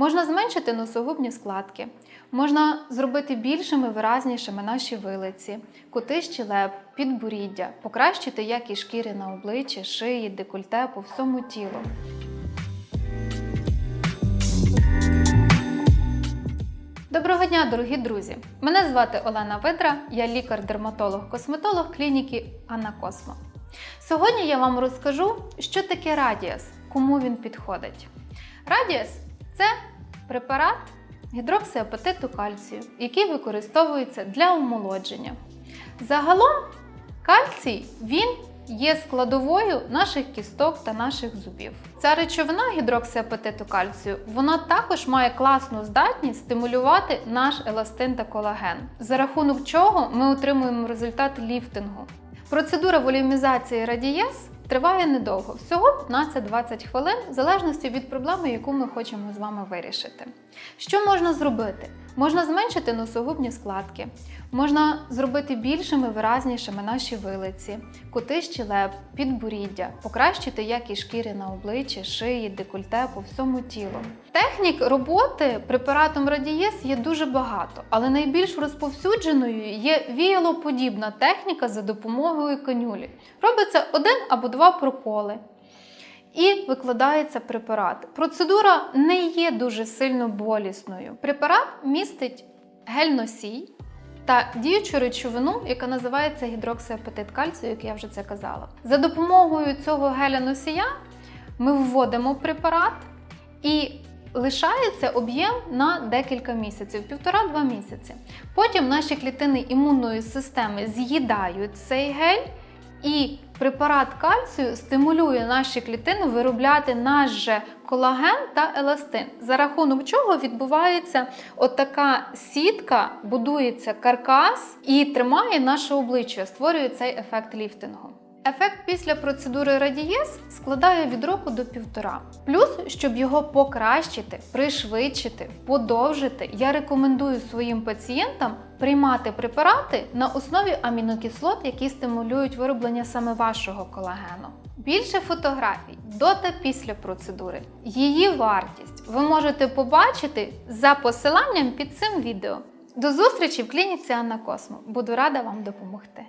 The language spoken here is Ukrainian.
Можна зменшити носогубні складки, можна зробити більшими, виразнішими наші вилиці, кути щелеп, підборіддя, покращити якість шкіри на обличчі, шиї, декольте по всьому тілу. Доброго дня, дорогі друзі! Мене звати Олена Видра, я лікар-дерматолог-косметолог клініки Анна Космо. Сьогодні я вам розкажу, що таке радіас, кому він підходить. Радіас це препарат гідроксиапатиту кальцію, який використовується для омолодження. Загалом кальцій він є складовою наших кісток та наших зубів. Ця речовина гідроксиапатиту кальцію вона також має класну здатність стимулювати наш еластин та колаген, за рахунок чого ми отримуємо результат ліфтингу. Процедура волюмізації радієс триває недовго, всього 15-20 хвилин, в залежності від проблеми, яку ми хочемо з вами вирішити. Що можна зробити? Можна зменшити носогубні складки, можна зробити більшими, виразнішими наші вилиці, кути щелеп, підборіддя, покращити якість шкіри на обличчі, шиї, декольте по всьому тілу. Технік роботи препаратом радієс є дуже багато, але найбільш розповсюдженою є віялоподібна техніка за допомогою канюлі. Робиться один або два проколи. І викладається препарат. Процедура не є дуже сильно болісною. Препарат містить гель-носій та діючу речовину, яка називається гідроксиапатит кальцію, як я вже це казала. За допомогою цього геля-носія ми вводимо препарат і лишається об'єм на декілька місяців, півтора-два місяці. Потім наші клітини імунної системи з'їдають цей гель. І препарат кальцію стимулює наші клітини виробляти наш же колаген та еластин, за рахунок чого відбувається отака сітка, будується каркас і тримає наше обличчя, створює цей ефект ліфтингу. Ефект після процедури радієс складає від року до півтора. Плюс, щоб його покращити, пришвидшити, подовжити, я рекомендую своїм пацієнтам приймати препарати на основі амінокислот, які стимулюють вироблення саме вашого колагену. Більше фотографій до та після процедури. Її вартість ви можете побачити за посиланням під цим відео. До зустрічі в клініці Анна Космо. Буду рада вам допомогти.